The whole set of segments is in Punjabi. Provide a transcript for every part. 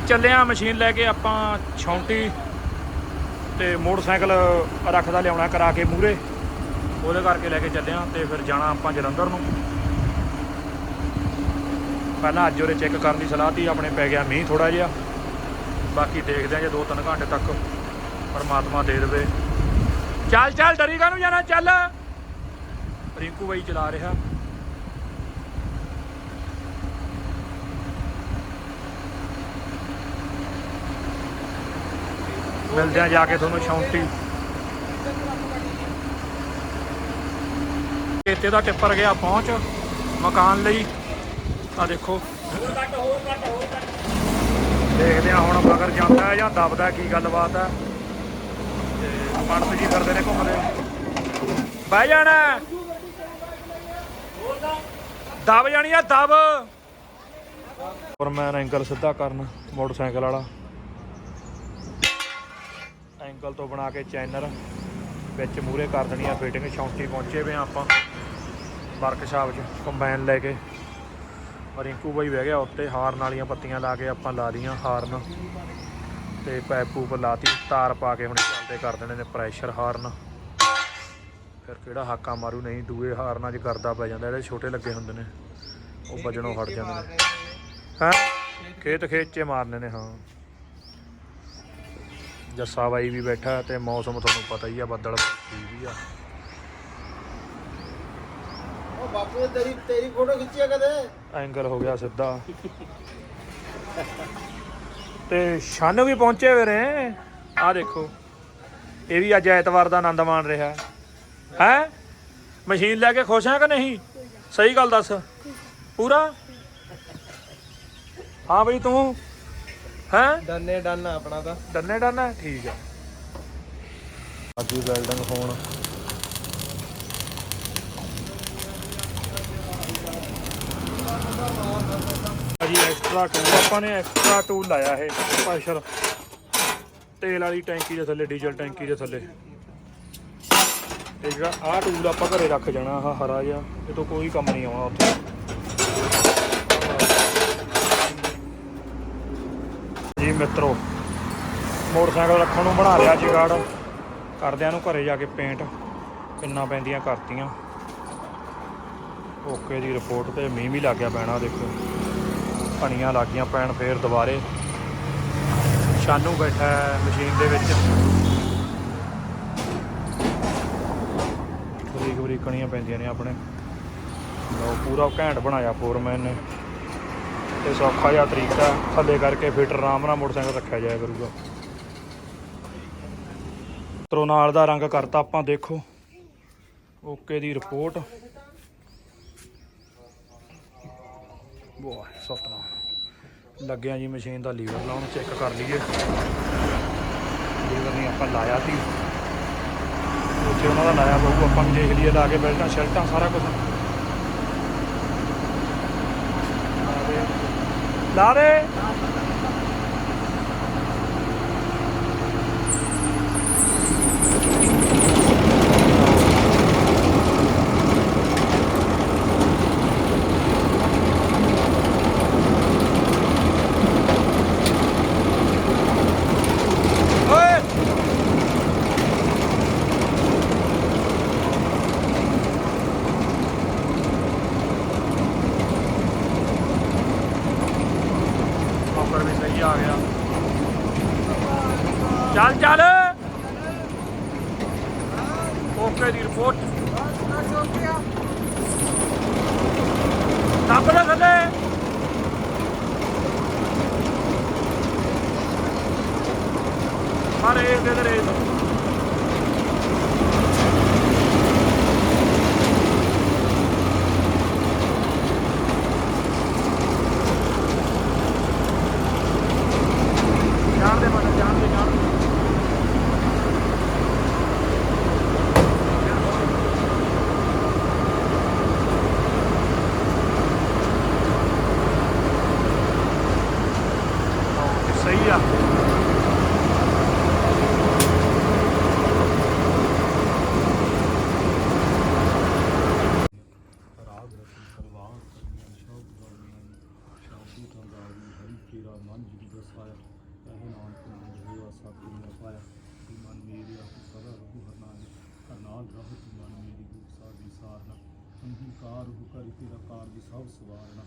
ਜੀ ਚੱਲਿਆ ਮਸ਼ੀਨ ਲੈ ਕੇ ਆਪਾਂ ਛੌਂਟੀ ਤੇ ਮੋਟਰਸਾਈਕਲ ਰੱਖਦਾ ਲਿਆਉਣਾ ਕਰਾ ਕੇ ਮੂਰੇ ਉਹਦੇ ਕਰਕੇ ਲੈ ਕੇ ਚੱਲਿਆ ਤੇ ਫਿਰ ਜਾਣਾ ਆਪਾਂ ਜਲੰਧਰ ਨੂੰ। ਪਹਿਲਾਂ ਅੱਜ ਉਹਰੇ ਚੈੱਕ ਕਰਨ ਦੀ ਸਲਾਹ ਤੀ, ਆਪਣੇ ਪੈ ਗਿਆ ਮੀਂਹ ਥੋੜਾ ਜਿਹਾ। ਬਾਕੀ ਦੇਖਦੇ ਆ ਜੇ 2-3 ਘੰਟੇ ਤੱਕ ਪਰਮਾਤਮਾ ਦੇ ਦੇਵੇ। ਚੱਲ ਚੱਲ, ਡਰੀ ਨੂੰ ਜਾਣਾ? ਚੱਲ। ਰਿੰਕੂ ਬਾਈ ਚਲਾ ਰਿਹਾ। ਮਿਲਦੇ ਆ ਜਾ ਕੇ ਤੁਹਾਨੂੰ ਸ਼ੌਂਟੀ ਇੱਥੇ ਦਾ ਟਿੱਪਰ ਗਿਆ, ਪਹੁੰਚ। ਮਕਾਨ ਲਈ। ਆ ਦੇਖੋ। ਦੇਖਦੇ ਆ ਹੁਣ ਮਗਰ ਜਾਂਦਾ ਹੈ ਜਾਂ ਦਬਦਾ ਕੀ ਗੱਲਬਾਤ ਹੈ। ਤੇ ਮਨਸ ਜੀ ਕਰਦੇ ਨੇ ਘੁੰਮਦੇ। ਬਹਿ ਜਾਣਾ ਹੈ। ਦਬ ਜਾਣੀ ਆ ਦਬ। ਪਰ ਮੈਂ ਐਂਗਲ ਸਿੱਧਾ ਕਰਨ, ਮੋਟਰਸਾਈਕਲ ਵਾਲਾ। ਐਂਗਲ ਤੋਂ ਬਣਾ ਕੇ ਚੈਨਰ ਵਿੱਚ ਮੂਰੇ ਕਰ ਦੇਣੀ ਆ ਫਿਟਿੰਗ ਸ਼ੌਂਟੀ ਪਹੁੰਚੇ ਵੇ ਆ ਆਪਾਂ ਵਰਕਸ਼ਾਪ 'ਚ ਕੰਬਾਈਨ ਲੈ ਕੇ। ਰਿੰਕੂ ਬਾਈ ਬਹਿ ਗਿਆ ਉੱਤੇ, ਹਾਰਨ ਵਾਲੀਆਂ ਪੱਤੀਆਂ ਲਾ ਕੇ ਆਪਾਂ ਲਾ ਲੀਆਂ ਹਾਰਨ। ਤੇ ਪੈਪ ਪੂਪ ਲਾਤੀ, ਤਾਰ ਪਾ ਕੇ ਹੁਣ ਚੱਲਦੇ ਕਰ ਦੇਣੇ ਨੇ ਪ੍ਰੈਸ਼ਰ ਹਾਰਨ। ਫਿਰ ਕਿਹੜਾ ਹਾਕਾ ਮਾਰੂ, ਨਹੀਂ ਦੂਏ ਹਾਰਨਾਂ 'ਚ ਕਰਦਾ ਪੈ ਜਾਂਦਾ ਜਿਹੜੇ ਛੋਟੇ ਲੱਗੇ ਹੁੰਦੇ ਨੇ। ਉਹ ਵੱਜਣੋਂ ਹਟ ਜਾਂਦੇ ਨੇ। ਹੈ? ਖੇਤ ਖੇਤ 'ਚ ਮਾਰਨੇ ਨੇ, ਹਾਂ। ਜੱਸਾ ਬਾਈ ਵੀ ਬੈਠਾ ਤੇ ਮੌਸਮ ਤੁਹਾਨੂੰ ਪਤਾ ਹੀ ਆ ਬੱਦਲ ਵੀ ਆ। ਉਹ ਬਾਪੂ ਤੇਰੀ ਤੇਰੀ ਫੋਟੋ ਖਿੱਚੀ ਆ ਕਦੇ? ਐਂਗਲ ਹੋ ਗਿਆ ਸਿੱਧਾ। ਤੇ ਸ਼ਨ ਵੀ ਪਹੁੰਚੇ ਹੋਏ ਨੇ। ਆ ਦੇਖੋ ਇਹ ਵੀ ਅੱਜ ਐਤਵਾਰ ਦਾ ਆਨੰਦ ਮਾਣ ਰਿਹਾ। ਹੈ? ਮਸ਼ੀਨ ਲੈ ਕੇ ਖੁਸ਼ ਹੈ ਕਿ ਨਹੀਂ? ਸਹੀ ਗੱਲ ਦੱਸ। ਪੂਰਾ? ਹਾਂ ਬਈ ਤੂੰ ਹੈ? ਡੰਨੇ ਡੰਨ ਆਪਣਾ ਤਾਂ। ਡੰਨੇ ਡੰਨਾ ਠੀਕ ਆ। ਅੱਜ ਵੈਲਡਿੰਗ ਹੋਣ। ਜੀ ਐਕਸਟਰਾ ਟੂਲ ਆਪਾਂ ਨੇ ਐਕਸਟਰਾ ਟੂਲ ਲਾਇਆ ਇਹ ਸਪੈਸ਼ਲ ਤੇਲ ਵਾਲੀ ਟੈਂਕੀ ਦੇ ਥੱਲੇ ਡੀਜ਼ਲ ਟੈਂਕੀ ਦੇ ਥੱਲੇ। ਇਹ ਜਿਹੜਾ ਆਹ ਟੂਲ ਆਪਾਂ ਘਰੇ ਰੱਖ ਜਾਣਾ ਆਹ ਹਰਾ ਜਿਹਾ। ਇਹ ਤੋਂ ਕੋਈ ਕੰਮ ਨਹੀਂ ਆਉਣਾ ਉੱਥੇ। ਜੀ ਮਿੱਤਰੋ। ਮੋਟਰਸਾਈਕਲ ਰੱਖਣ ਨੂੰ ਬਣਾ ਲਿਆ ਜਗਾੜ। ਕਰਦਿਆਂ ਨੂੰ ਘਰੇ ਜਾ ਕੇ ਪੇਂਟ ਕਿੰਨਾ ਪੈਂਦੀਆਂ ਕਰਤੀਆਂ। ਓਕੇ ਦੀ ਰਿਪੋਰਟ ਤੇ ਮੀਂਹ ਵੀ ਲੱਗ ਗਿਆ ਪੈਣਾ, ਦੇਖੋ। ਪਣੀਆਂ ਲੱਗ ਗਈਆਂ ਪੈਣ ਫੇਰ ਦੁਬਾਰੇ। ਸ਼ਾਨੂ ਬੈਠਾ ਮਸ਼ੀਨ ਦੇ ਵਿੱਚ। ਬਰੀਕ ਬਰੀਕ ਕਣੀਆਂ ਪੈਂਦੀਆਂ ਨੇ ਆਪਣੇ। ਲਓ, ਪੂਰਾ ਘੈਂਟ ਬਣਾਇਆ ਫੋਰਮੈਨ ਨੇ। ਤੇ ਸੌਖਾ ਜਿਹਾ ਤਰੀਕਾ ਥੱਲੇ ਕਰਕੇ ਫਿਟਰ ਆਰਾਮ ਨਾਲ ਮੋਟਰਸਾਈਕਲ ਰੱਖਿਆ ਜਾਇਆ ਕਰੂਗਾ। ਤਰੋ ਨਾਲ ਦਾ ਰੰਗ ਕਰਤਾ ਆਪਾਂ, ਦੇਖੋ। ਓਕੇ ਦੀ ਰਿਪੋਰਟ। ਵਾਹ ਸਤਨਾਮ ਲੱਗਿਆ ਜੀ ਮਸ਼ੀਨ ਦਾ ਲੀਵਰ ਲਾਉਣ, ਚੈੱਕ ਕਰ ਲਈਏ। ਲੀਵਰ ਨਹੀਂ ਆਪਾਂ ਲਾਇਆ ਸੀ। ਉੱਥੇ ਉਹਨਾਂ ਦਾ ਲਾਇਆ ਬਹੂ ਆਪਾਂ ਦੇਖ ਲਈਏ, ਲਾ ਕੇ ਬੈਲਟਾਂ ਸ਼ਰਟਾਂ ਸਾਰਾ ਕੁਝ ਲਾ ਦੇ ਓਏ ਆਫਰ ਵੀ ਸਹੀ ਆ ਗਿਆ ਚੱਲ ਚੱਲ। ਓਕੇ ਦੀ ਰਿਪੋਰਟ। ਦੱਬ ਲੈ ਥੱਲੇ ਮਾਰੇ ਦੇ ਦੇ ਰੇਸ ਜਾਣ ਦੇ ਮਨ ਜਾਣ ਦੇ ਜਾਣ ਦੇ ਸਹੀ ਆ ਰਾਗ ਰਤਨ ਸਲਵਾਨ ਸਰੀਆਂ ਸ਼ੌਕ ਗਰਮੀਆਂ ਸ਼ਾਂਤੀ ਤੋਂ ਗਾਵੀ ਹਰੀ ਕੇਰਾ ਮਨ ਜੀ ਦਸਾਇਆ ਸਤਿਗੁਰੂ ਪਾਇਆ ਕਿ ਮਨ ਮੇਰੀ ਆਪੂ ਸਦਾ ਰਹੂ ਹਰਨਾਲ ਹਰਨਾਲ ਰਹੂ ਮਨ ਮੇਰੀ ਗੁਰੂ ਸਾਡੀ ਸਾਰਨਾ ਅੰਗੀਕਾਰ ਹੋ ਕਰੀ ਤੇਰਾ ਕਾਰਜ ਸਭ ਸਵਾਰਨਾ।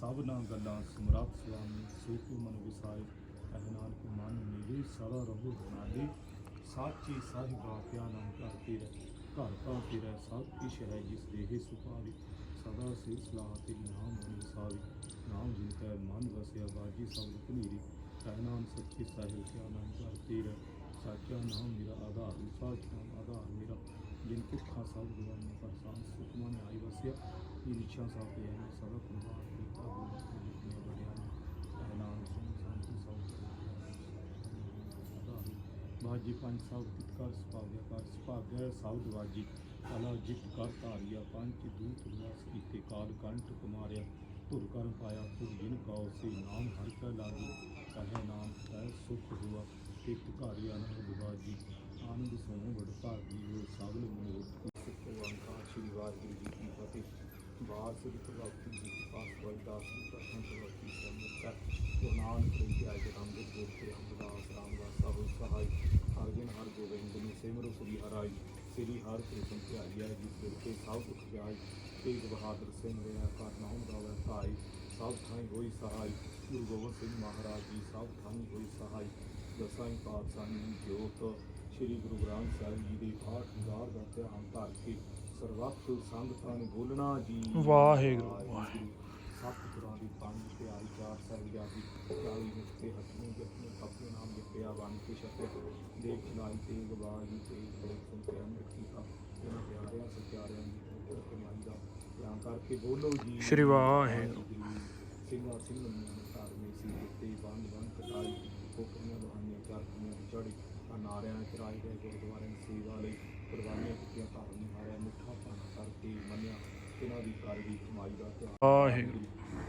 ਸਭ ਨਾ ਗੱਲਾਂ ਸਮਰੱਥ ਸੁਆਮੀ ਸੂਤੂ ਮਨ ਵਿਸਾਰੇ। ਕਹਿ ਨਾਨਕ ਮਨ ਮੇਰੀ ਸਦਾ ਰਹੂ ਹਰਨਾਲੀ ਸਾਚੀ ਸਾਹਿਬਾ ਕਿਆ ਨਾਮ ਘਰ ਤੇਰਾ। ਘਰ ਘਰ ਤੇਰਾ ਸਭ ਕੁਛ ਹੈ ਜਿਸ ਦੇਹ ਸੁਪਾਰੀ ਸਦਾ ਸੇ ਸਲਾਹ ਤੇਰੀ ਨਾਮ ਮਨ ਵਸਾਵੀ ਨਾਮ ਜਿਨ ਕੈ ਮਨ ਵਸਿਆ ਬਾਜੀ ਸਭ ਕਨੀਰੀ ਕਹਿ ਨਾਮ ਸੱਚੀ ਸਾਹਿਬ ਕਿਆ ਨਾਮ ਘਰ ਤੇਰਾ। ਸਾਚਾ ਨਾਮ ਮੇਰਾ ਆਧਾਰ, ਸਾਚ ਨਾਮ ਆਧਾਰ ਮੇਰਾ। ਜਿਨ ਭੁੱਖਾ ਸਭ ਗੁਰਾਂ ਪਰ ਸਾਂ ਸੁਖ ਮਨ ਆਈ ਵਸਿਆ ਇਹ ਇੱਛਾ ਸਭ ਤੇ ਹੈ ਸਦਾ ਪ੍ਰਭਾਤ ਕੀਤਾ ਗੁਰੂ ਤੇ ਜਿਤਨੇ ਬੜਿਆ ਕਹਿ ਨਾਮ ਸੁਣ ਬਾਜੀ ਪੰਜ ਸਭ ਤਿਤਕਾਰ ਸੁਭਾਗਿਆ ਕਰ ਸੁਭਾਗਿਆ ਸਭ ਦਵਾਜੀ ਕਲਾ ਜਿਤ ਕਰ ਧਾਰਿਆ ਪੰਜ ਦੂਤ ਵਿਲਾਸ ਕੀਤੇ ਕਾਲ ਕੰਠ ਕੁਮਾਰਿਆ ਧੁਰ ਕਰ ਪਾਇਆ ਧੁਰ ਜਿਨ ਕਉ ਸੇ ਨਾਮ ਹਰਿ ਕੈ ਲਾਗੀ ਕਹੇ ਨਾਮ ਤੈ ਸੁਖ ਹੁਆ ਇੱਕ ਘਾਰੀ ਆਨੰਦ ਬਾਜੀ ਆਨੰਦ ਸੋਹ ਬੜ ਭਾਗੀ ਹੋ ਸਗਲ ਮਨੋਰਥ ਸਿੱਖ ਓੰਕਾਰ ਸ੍ਰੀ ਵਾਹਿਗੁਰੂ ਜੀ ਕੀ ਫਤਿਹ। ਬਾਰ ਸਿੱਧ ਭਗਵਤੀ ਜੀ ਕੀ ਪਾਸ ਵਾਈ ਦਾਸ ਜੀ ਪ੍ਰਥਮ ਭਗਵਤੀ ਸੰਮਤ ਗੁਰੂ ਨਾਨਕ ਦੇਵ ਜੀ ਆਏ ਰਾਮ ਦੇ ਗੁਰ ਤੇ ਅਮਰਦਾਸ ਰਾਮਦਾਸ ਸਾਹਿਬ ਸਹਾਈ। ਹਰ ਦਿਨ ਹਰ ਗੋਬਿੰਦ ਨੂੰ ਸਿਮਰੋ ਸ੍ਰੀ ਹਰਾਈ। ਸ੍ਰੀ ਹਰਿ ਕ੍ਰਿਸ਼ਨ ਧਿਆਈਆ ਜਿਸ ਦਿਲ ਕੇ ਸਭ ਦੁਖ ਜਾਈ ਤੇਗ ਬਹਾਦਰ ਸਿੰਘ ਰਿਆ ਕਰ ਨਾਮ ਦਾ ਭਾਈ ਸਭ ਥਾਈ ਹੋਈ ਸਹਾਈ। ਗੁਰੂ ਗੋਬਿੰਦ ਸਿੰਘ ਮਹਾਰਾਜ ਜੀ ਸਭ ਥਾਈ ਹੋਈ ਸਹਾਈ। ਦਸਾਂ ਪਾਤਸ਼ਾਹੀ ਜੋਤ ਸ੍ਰੀ ਗੁਰੂ ਗ੍ਰੰਥ ਸਾਹਿਬ ਜੀ ਦੇ ਪਾਠ ਹਜ਼ਾਰ ਦਾ ਧਿਆਨ ਧਰ ਕੇ ਸਰਵਤ ਸੰਗਤਾਂ ਨੂੰ ਬੋਲਣਾ ਜੀ। ਵਾਹਿਗੁਰੂ, ਸੱਤ ਗੁਰਾਂ ਦੀ ਪੰਜ ਆਈ ਚਾਰ ਸਾਹਿਬ ਜਾਦੀ ਚਾਲੀ ਮੁਕਤੇ ਹੱਥੋਂ ਜਪਨੇ ਆਪਣੇ ਨਾਮ ਜਪਿਆ ਬਣ ਕੇ ਛਪੇ। ਦੇਖ ਚਲਾਈ ਤੇ ਗਵਾਜੀ ਤੇ ਬੜੇ ਸੰਤੇ ਅੰਮ੍ਰਿਤ ਕੀਤਾ। ਇਹਨਾਂ ਪਿਆਰਿਆਂ ਸਚਾਰਿਆਂ ਦੀ ਪੁੱਤਰ ਕਮਾਈ ਦਾ ਧਿਆਨ ਕਰਕੇ ਬੋਲੋ ਜੀ। ਸ਼੍ਰੀ ਵਾਹਿਗੁਰੂ। ਸਿੰਘਾ ਨੂੰ ਸੀ ਕਟਾਈ ਬਹਾਨੀਆਂ ਚਾਰਕੀਆਂ ਚੜੀ ਆ ਨਾਰਿਆਂ ਚਰਾਈ ਗਏ ਗੁਰਦੁਆਰੇ ਦੀ ਸੇਵਾ ਲਈ ਕੁਰਬਾਨੀਆਂ ਕੀਤੀਆਂ ਘਰ ਨੂੰ ਹਾਰਿਆ ਮਿੱਠਾ ਪਾਣਾ ਕਰਕੇ ਮੰਨਿਆ। ਇਹਨਾਂ ਦੀ ਕਰ ਦੀ ਕਮਾਈ ਦਾ ਧਿਆਨ ਵਾਹਿਗੁਰੂ।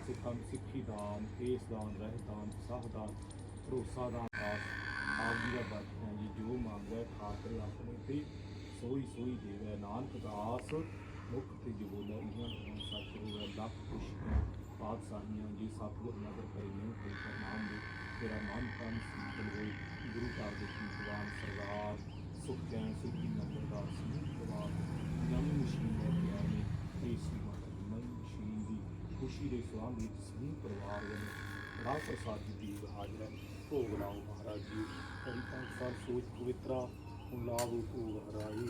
ਸਿੱਖਾਂ ਨੂੰ ਸਿੱਖੀ ਦਾਨ ਕੇਸ ਦਾਨ ਰਹਿ ਦਾਨ ਸਾਹ ਦਾਨ ਭਰੋਸਾ ਦਾਨ ਆਸ। ਆਪ ਜੀ ਦਾ ਬਚਨਾ ਜੀ ਜੋ ਮੰਗਦਾ ਹੈ ਖਾਤਰ ਆਪਣੇ ਤੇ ਸੋਈ ਸੋਈ ਦੇਵੇ। ਨਾਨਕ ਦਾਸ ਮੁਖ ਤੇ ਜੋ ਬੋਲੇ ਇਹਨਾਂ ਨੂੰ ਸੱਚ ਹੋਵੇ ਲੱਖ ਖੁਸ਼ੀਆਂ ਪਾਤਸ਼ਾਹੀਆਂ ਜੀ ਸਤਿਗੁਰ ਨਗਰ ਕਰੇ ਨੇ ਨਾਮ ਦੇ ਤੇਰਾ ਨਾਮ ਤਨ ਸੀਤਲ ਹੋਏ। ਗੁਰੂ ਘਰ ਦੇ ਦੀਵਾਨ ਸਰਦਾਰ ਸੁਖ ਚੈਨ ਸੁਖੀ ਨਗਰ ਦਾ ਸਮੂਹ ਨਵੀਂ ਮਸ਼ੀਨ ਲੈ ਕੇ ਆਏ ਨੇ ਇਸ ਦੀ ਨਵੀਂ ਮਸ਼ੀਨ ਦੀ ਖੁਸ਼ੀ ਦੇ ਸਵਾਲ ਵਿੱਚ ਸਮੂਹ ਪਰਿਵਾਰ ਵੱਲੋਂ ਰਾਹ ਪ੍ਰਸਾਦ ਜੀ ਦੀ ਹਾਜ਼ਰ ਭੋਗ ਲਾਓ ਮਹਾਰਾਜ ਜੀ ਕਰੀ ਪੰਜ ਸੋਚ ਪਵਿੱਤਰਾ ਹੁਣ ਲਾਭ ਭੋਗ ਹਰਾਈ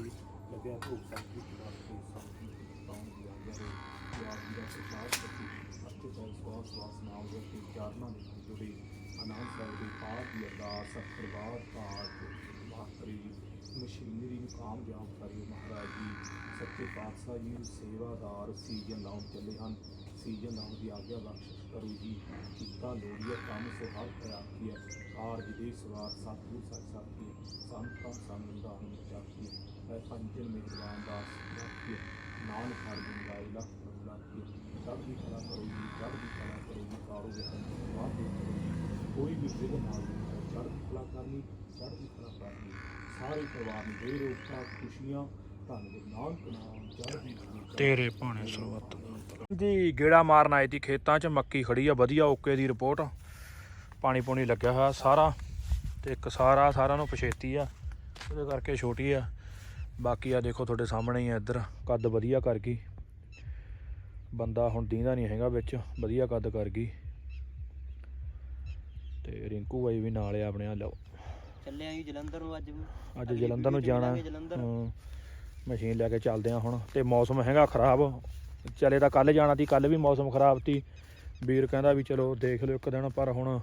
ਲੱਗਿਆ ਭੋਗ ਸੰਗੀਤ ਵਾਸਤੇ ਸੰਗੀਤ ਪਾਉਣ ਦੀ ਆਗਿਆ ਹੈ ਆਪ ਜੀ ਦਾ ਪ੍ਰਚਾਰ ਕਰਤੀ ਅਤੇ ਸਵਾਸ ਸਵਾਸ ਨਾਮ ਦੇ ਕੇ ਦੇ ਜੁੜੇ। ਆਨੰਦ ਸਾਹਿਬ ਦੇ ਪਾਠ ਦੀ ਅਰਦਾਸ ਪ੍ਰਵਾਦ ਪਾਠ ਮਾਤਰੀ, ਮਸ਼ੀਨਰੀ ਨੂੰ ਕਾਮਯਾਬ ਕਰਿਓ ਮਹਾਰਾਜ ਜੀ। ਸੱਚੇ ਪਾਤਸ਼ਾਹ ਜੀ ਸੇਵਾਦਾਰ ਸੀਜਨ ਲਾਉਣ ਚੱਲੇ ਹਨ। ਸੀਜਨ ਲਾਉਣ ਦੀ ਆਗਿਆ ਬਖਸ਼ਿਸ਼ ਕਰੋ ਜੀ। ਕੀਤਾ ਲੋੜੀਆ ਕੰਮ ਸੋ ਹਰ ਕਰਾਕੀ ਹੈ ਕਾਰਜ ਦੇ ਸਵਾਰ ਸਤਿਗੁਰ ਸੱਚ ਸਾਥੀ, ਸੰਤਾਂ ਸੰਗ ਦਾ ਨੂੰ ਚਾਕੀ ਹੈ ਪੰਜਨ ਮਿਹਰਬਾਨ ਦਾਸ ਰਾਖੀ ਨਾਨਕ ਹਰ ਦਿਨ ਗਾਇ ਲਖ ਲਾਖੀ ਚੜ੍ਹਦੀ ਕਲਾ ਕਰੋ ਜੀ ਚੜ੍ਹਦੀ ਕਲਾ ਕਰੋ ਜੀ ਕਾਰੋ ਦੇ ਵਾਦੇ ਕੋਈ ਵੀ ਵਿਘਨ ਨਾ ਚੜ੍ਹਦੀ ਕਲਾ ਕਰਨੀ ਚੜ੍ਹਦੀ ਕਲਾ ਕਰਨੀ, ਸਾਰੇ ਪਰਿਵਾਰ ਨੂੰ ਦੇ ਰੋਕਾ ਖੁਸ਼ੀਆਂ, ਧੰਨ ਗੁਰੂ ਨਾਨਕ ਨਾਮ ਚੜ੍ਹਦੀ ਤੇਰੇ ਭਾਣੇ ਸਰਵਤ ਜੀ, ਗੇੜਾ ਮਾਰਨ ਆਏ ਤੀ ਖੇਤਾਂ 'ਚ, ਮੱਕੀ ਖੜੀ ਆ, ਵਧੀਆ ਓਕੇ ਦੀ ਰਿਪੋਰਟ। ਪਾਣੀ ਪੂਣੀ ਲੱਗਿਆ ਹੋਇਆ ਸਾਰਾ, ਤੇ ਇੱਕ ਸਾਰਾ ਸਾਰਾ ਨੂੰ ਪਛੇਤੀ ਆ, ਉਹਦੇ ਕਰਕੇ ਛੋਟੀ ਆ। ਬਾਕੀ ਆ ਦੇਖੋ ਤੁਹਾਡੇ ਸਾਹਮਣੇ ਹੀ ਆ ਇੱਧਰ, ਕੱਦ ਵਧੀਆ ਕਰ ਗਈ। ਬੰਦਾ ਹੁਣ ਦੀਂਦਾ ਨਹੀਂ ਹੈਗਾ ਵਿੱਚ, ਵਧੀਆ ਕੱਦ ਕਰ ਗਈ। ਤੇ ਰਿੰਕੂ ਬਾਈ ਵੀ ਨਾਲ ਆ ਆਪਣੇ ਆ ਲਓ। ਚੱਲੇ ਆਂ ਜਲੰਧਰ ਨੂੰ ਅੱਜ ਅੱਜ ਜਲੰਧਰ ਨੂੰ ਜਾਣਾ। ਹਾਂ, ਮਸ਼ੀਨ ਲੈ ਕੇ ਚੱਲਦੇ ਆ ਹੁਣ ਤੇ ਮੌਸਮ ਹੈਗਾ ਖਰਾਬ। ਚਲੇ ਤਾਂ ਕੱਲ ਜਾਣਾ ਸੀ ਕੱਲ ਵੀ ਮੌਸਮ ਖਰਾਬ ਸੀ। ਵੀਰ ਕਹਿੰਦਾ ਵੀ ਚਲੋ ਦੇਖ ਲਿਓ ਇੱਕ ਦਿਨ ਪਰ ਹੁਣ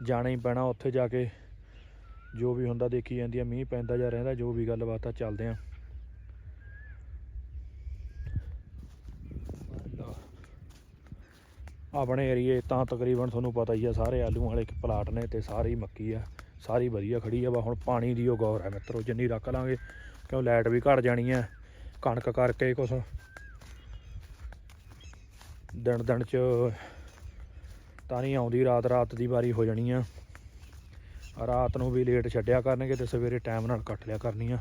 ਜਾਣਾ ਹੀ ਪੈਣਾ ਉੱਥੇ ਜਾ ਕੇ। ਜੋ ਵੀ ਹੁੰਦਾ ਦੇਖੀ ਜਾਂਦੀ ਆ ਮੀਂਹ ਪੈਂਦਾ ਜਾਂ ਰਹਿੰਦਾ ਜੋ ਵੀ ਗੱਲਬਾਤ ਆ ਚੱਲਦੇ ਆ। ਆਪਣੇ ਏਰੀਏ ਤਾਂ ਤਕਰੀਬਨ ਤੁਹਾਨੂੰ ਪਤਾ ਹੀ ਆ, ਸਾਰੇ ਆਲੂ ਵਾਲੇ ਪਲਾਟ ਨੇ ਤੇ ਸਾਰੀ ਮੱਕੀ ਆ, ਸਾਰੀ ਵਧੀਆ ਖੜੀ ਆ, ਵਾ ਹੁਣ ਪਾਣੀ ਦੀ ਉਹ ਗੌਰ ਹੈ ਮਿੱਤਰੋ, ਜਿੰਨੀ ਰੱਖ ਲਾਂਗੇ, ਕਿਉਂ ਲਾਈਟ ਵੀ ਘਟ ਜਾਣੀ ਆ, ਕਣਕ ਕਰਕੇ ਕੁਛ। ਦਿਨ ਦਿਨ ਚ ਤਾਂ ਨਹੀਂ ਆਉਂਦੀ, ਰਾਤ ਰਾਤ ਦੀ ਵਾਰੀ ਹੋ ਜਾਣੀ ਆ। ਰਾਤ ਨੂੰ ਵੀ ਲੇਟ ਛੱਡਿਆ ਕਰਨਗੇ ਤੇ ਸਵੇਰੇ ਟਾਈਮ ਨਾਲ ਕੱਟ ਲਿਆ ਕਰਨੀ ਆ।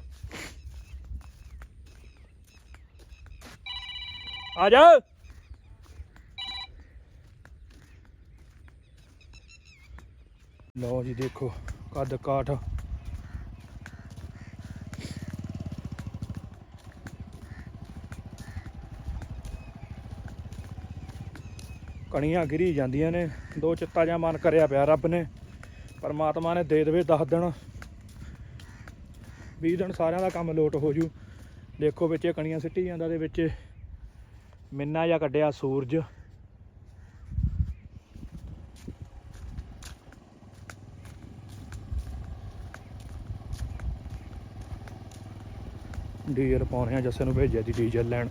ਆ ਜਾ! ਲਓ ਜੀ ਦੇਖੋ, ਕੱਦ ਕਾਠ। ਕਣੀਆਂ ਗਿਰੀ ਜਾਂਦੀਆਂ ਨੇ, ਦੋ ਚਿੱਤਾ ਜਾਂ ਮਨ ਕਰਿਆ ਪਿਆ ਰੱਬ ਨੇ। ਪਰਮਾਤਮਾ ਨੇ ਦੇ ਦੇਵੇ 10 ਦਿਨ। 20 ਦਿਨ ਸਾਰਿਆਂ ਦਾ ਕੰਮ ਲੋਟ ਹੋ ਜੂ। ਦੇਖੋ ਵਿੱਚ ਇਹ ਕਣੀਆਂ ਸਿੱਟੀ ਜਾਂਦਾ ਦੇ ਵਿੱਚ ਮਿੰਨਾ ਜਾਂ ਕੱਢਿਆ ਸੂਰਜ। ਡੀਜ਼ਲ ਪਾਉਣੇ ਆ ਜੱਸੇ ਨੂੰ ਭੇਜਿਆ ਦੀ ਡੀਜ਼ਲ ਲੈਣ।